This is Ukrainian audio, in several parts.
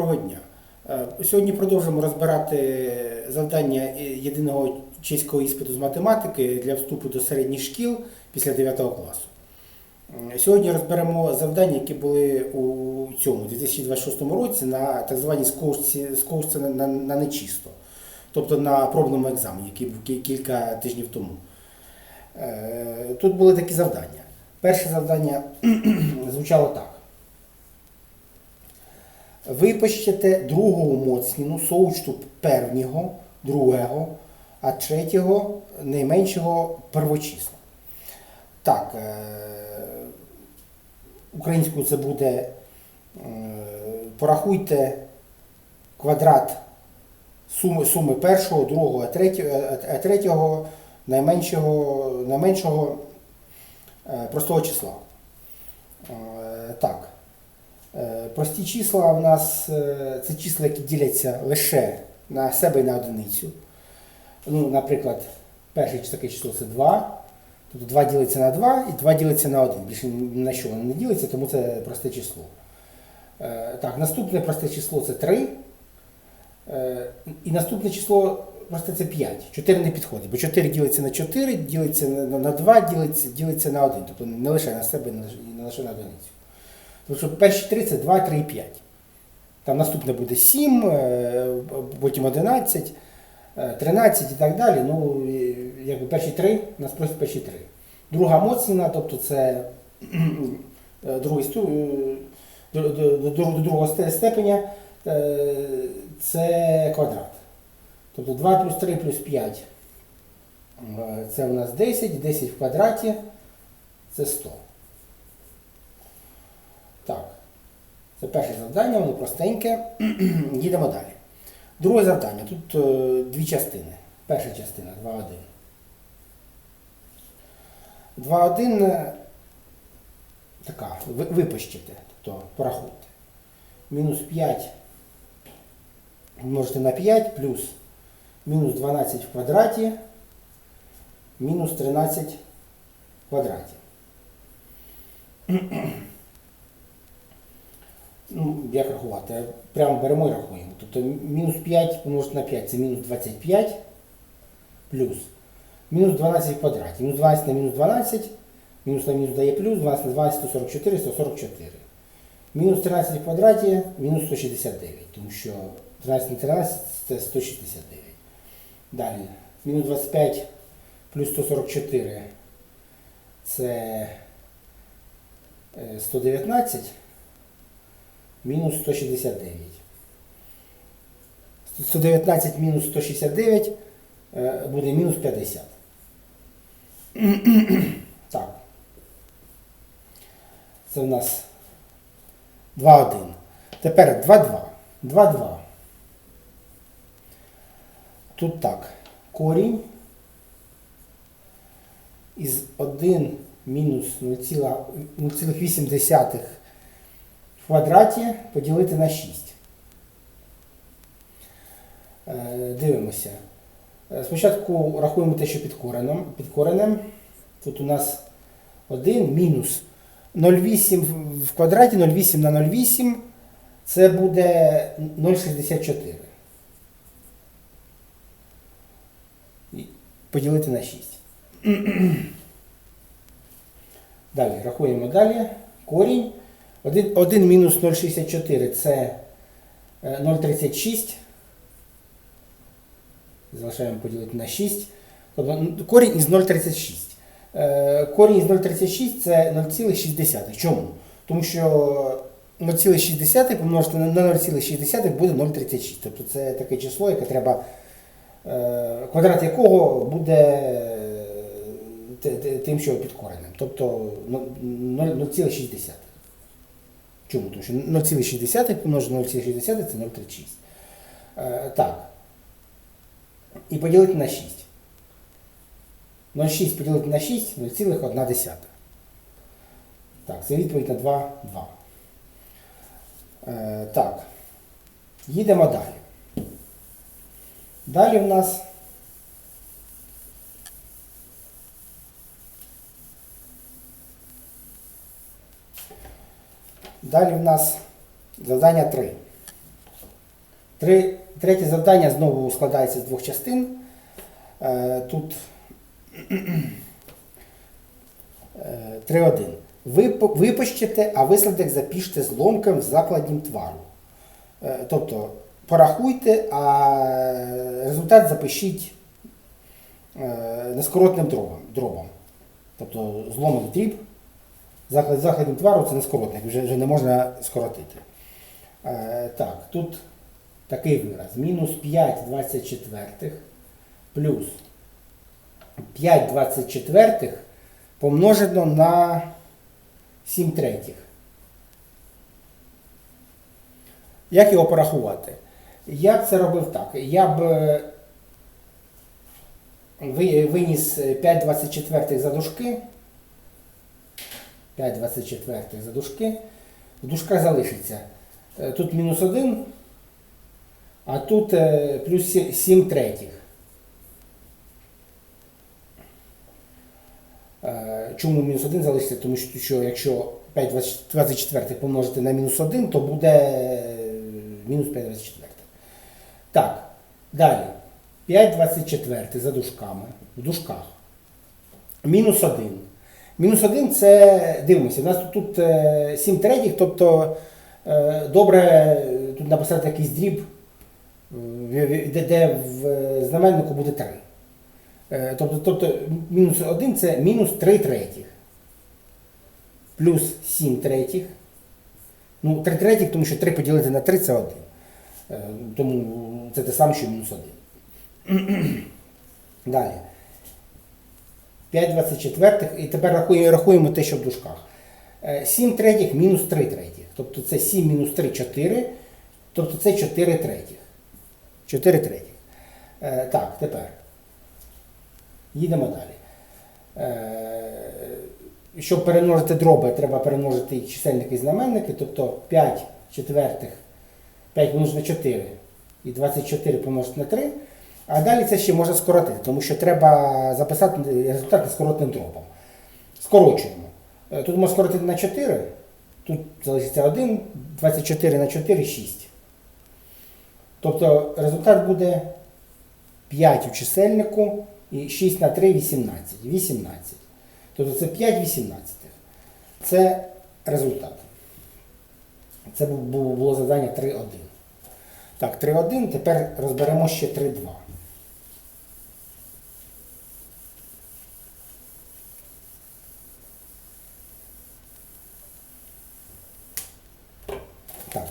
Доброго дня. Е, Сьогодні продовжимо розбирати завдання єдиного чеського іспиту з математики для вступу до середніх шкіл після 9 класу. Е, Сьогодні розберемо завдання, які були у цьому 2026 році на так званій на, на, на нечисто, тобто на пробному екзамені, який був кілька тижнів тому. Е, Тут були такі завдання. Перше завдання звучало так. Випишете другу моцніну соучту першого, другого, а третього найменшого первочисла. Так, е, українською це буде е, порахуйте квадрат суми, суми першого, другого, а третього, а третього найменшого, найменшого е, простого числа. Е, Так. Е, Прості числа у нас е, це числа, які діляться лише на себе і на одиницю. Ну, наприклад, перше таке число це 2. Тобто 2 ділиться на 2 і 2 ділиться на 1. Більше на що воно не ділиться, тому це просте число. Е, Так, наступне просте число це 3. Е, І наступне число просте це 5. 4 не підходить, бо 4 ділиться на 4, ділиться на на 2, ділиться, ділиться на 1. Тобто не лише на себе, не лише на одиницю. Що перші три це 2, 3 і 5. Там наступне буде 7, е, потім 11, е, 13 і так далі. Ну, якби перші три, нас просять перші три. Друга моцніна, тобто це е, другий е, до, до, до, до другого сте- степеня е, це квадрат. Тобто 2 плюс 3 плюс 5 е, це у нас 10, 10 в квадраті це 100. Так. Це перше завдання, воно простеньке. Їдемо далі. Друге завдання. Тут е, дві частини. Перша частина 2.1. 2.1 е, така, ви, випишете, тобто порахуйте. Мінус 5 множити на 5 плюс мінус 12 в квадраті, мінус 13 в квадраті. Ну, як рахувати? Прямо беремо і рахуємо. Тобто мінус 5 помножити на 5 це мінус 25 плюс мінус 12 в квадраті. Мінус 12 на мінус 12, мінус на мінус дає плюс, 12 на 12 144, 144. Мінус 13 в квадраті, мінус 169, тому що 13 на 13 це 169. Далі. Мінус 25 плюс 144 це е, 119 мінус 169. 119 мінус 169 е, буде мінус 50. Так. Це у нас 2,1. Тепер 2,2. 2,2. Тут так. Корінь із 1 мінус 0,8 в квадраті поділити на 6. Е, Дивимося. Е, Спочатку рахуємо те, що під коренем. Під коренем. Тут у нас 1 мінус 0,8 в- в квадраті, 0,8 на 0,8. Це буде 0,64. Поділити на 6. Далі, рахуємо далі. Корінь. 1, 1 мінус 0,64 це е, 0,36. Залишаємо поділити на 6. Тобто корінь із 0,36. Е, Корінь із 0,36 це 0,6. Чому? Тому що 0,6 помножити на на 0,6 буде 0,36. Тобто це таке число, яке треба, е, квадрат якого буде е, тим, що під коренем. Тобто ну, 0,6. Чому? Тому що 0,6 помножити на 0,6 це 0,36. Е, так. І поділити на 6. 0,6 поділити на 6 0,1. Так, це відповідь на 2, 2. Е, так. Їдемо далі. Далі в нас Далі в нас завдання 3. Три, третє завдання знову складається з двох частин. Е, Тут е, 3.1. Ви по- а висладок запіште зломком в закладнім твару. Е, Тобто порахуйте, а результат запишіть е, нескоротним дробом. Тобто зломок дріб, заклад закладнім твару це нескоротник, вже, вже не можна скоротити. Е, Так, тут такий вираз. Мінус 5 24 плюс 5 24 помножено на 7 третіх. Як його порахувати? Я б це робив так. Я б е, виніс 5 24 за дужки. 5 24 за дужки. В дужках залишиться. Е, Тут мінус 1, а тут е, плюс 7 третіх. Е, Чому мінус 1 залишиться? Тому що, що якщо 5 24 помножити на мінус 1, то буде мінус 5 24. Так, далі. 5 24 за дужками. В дужках. Мінус 1. Мінус 1 це, дивимося, у нас тут, тут е, 7 третіх, тобто е, добре е, тут написати якийсь дріб, е, де, де в е, знаменнику буде 3. Е, Тобто, тобто мінус 1 це мінус 3 третіх. Плюс 7 третіх. Ну, 3 третіх, тому що 3 поділити на 3 це 1. Е, Тому це те саме, що мінус 1. Далі. 5 24 і тепер рахуємо, рахуємо те, що в дужках. Е, 7 третіх мінус 3 третіх. Тобто це 7 мінус 3 4. Тобто це 4 третіх. 4 третіх. Е, Так, тепер. Їдемо далі. Е, Щоб перемножити дроби, треба перемножити чисельники і знаменники, тобто 5 четвертих, 5 помножити на 4 і 24 помножити на 3. А далі це ще можна скоротити, тому що треба записати результат нескоротним дробом. Скорочуємо. Е, Тут можна скоротити на 4, тут залишиться 1, 24 на 4 6. Тобто результат буде 5 у чисельнику і 6 на 3 18. 18. Тобто це 5 18. Це результат. Це бу- бу- було завдання 3.1. Так, 3.1. Тепер розберемо ще 3.2.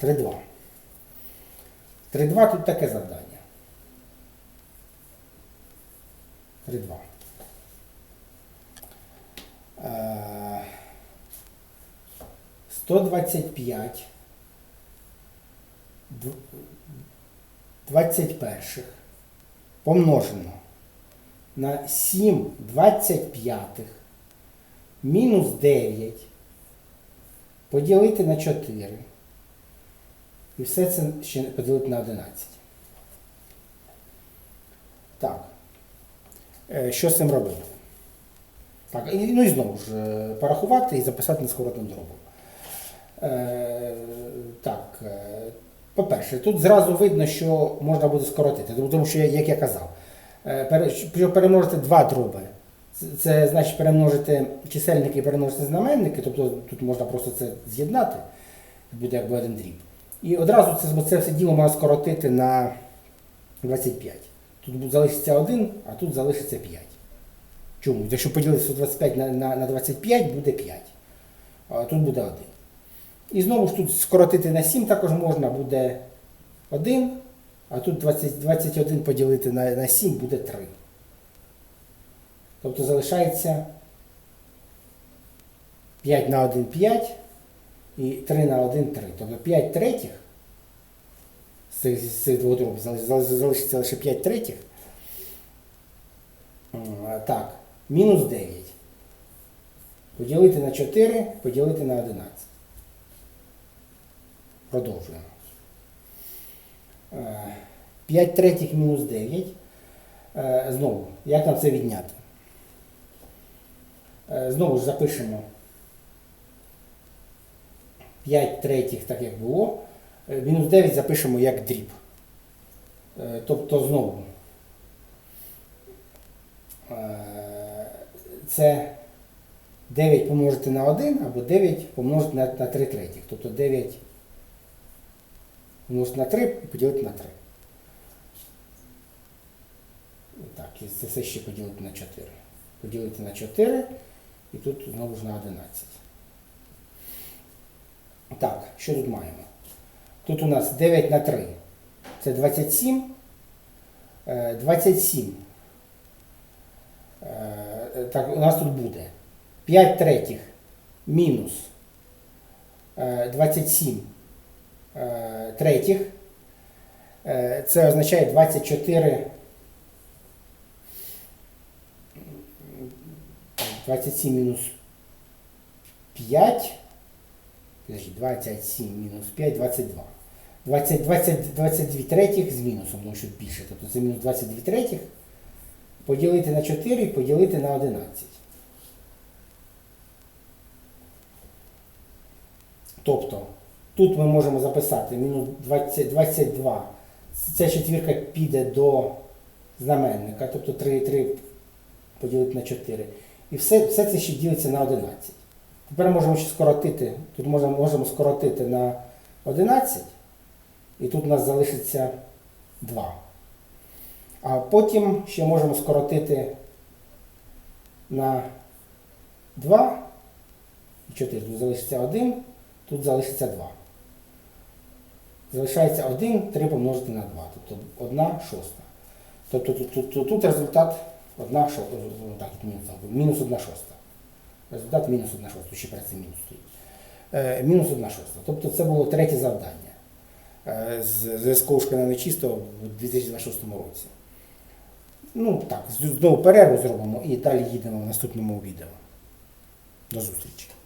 Так, 3.2. 3.2 тут таке завдання. 3.2. Е, 125 дв- 21 помножено на 7 25 мінус 9 поділити на 4. І все це ще поділити на 11. Так. Е, Що з цим робити? Так, ну і знову ж е, порахувати і записати нескоротним дробом. Е, так, е, по-перше, тут зразу видно, що можна буде скоротити, тому- що, як я казав, перемножити два дроби, це значить перемножити чисельники і перемножити знаменники, тобто тут можна просто це з'єднати, буде якби один дріб. І одразу це, це все діло можна скоротити на 25. Тут залишиться 1, а тут залишиться 5. Чому? Якщо поділити 125 на, на, на 25, буде 5. А тут буде 1. І знову ж тут скоротити на 7 також можна, буде 1, а тут 20, 21 поділити на, на 7 буде 3. Тобто залишається 5 на 1 5 і 3 на 1 3. Тобто 5 третіх з цих, з цих двох зали- залишиться лише 5 третіх. Так, мінус 9. Поділити на 4, поділити на 11. Продовжуємо. 5 третіх мінус 9. Е, Знову, як нам це відняти? Е, Знову ж запишемо 5 третіх, так як було. Е, Мінус 9 запишемо як дріб. Е, Тобто знову е, це 9 помножити на 1 або 9 помножити на, на 3 третіх. Тобто 9 помножити на 3 і поділити на 3. Так, і це все ще поділити на 4. Поділити на 4 і тут знову ж на 11. Так, що тут маємо? Тут у нас 9 на 3. Це 27. Е, 27. Е, Так, у нас тут буде 5 третіх мінус е, 27 е, третіх. Е, Це означає 24. 27 мінус 5. Подожди, 27 мінус 5, 22. 20, 20, 22 третіх з мінусом, тому що більше. Тобто це мінус 22 третіх. Поділити на 4 і поділити на 11. Тобто, тут ми можемо записати мінус 20, 22. Ця четвірка піде до знаменника, тобто 3, 3 поділити на 4. І все, все це ще ділиться на 11. Тепер можемо ще скоротити. Тут можемо, можемо скоротити на 11, і тут у нас залишиться 2. А потім ще можемо скоротити на 2 і 4. Тут залишиться 1, тут залишиться 2. Залишається 1, 3 помножити на 2, тобто 1 шоста. Тобто тут, тут, тут, тут результат 1 шоста, мінус 1 шоста. Результат мінус 1 шоста, ще перед цим мінус стоїть. Е, мінус 1 шоста. Тобто це було третє завдання е, з зв'язку на нечисто в 2026 році. Ну так, знову перерву зробимо і далі їдемо в наступному відео. До зустрічі.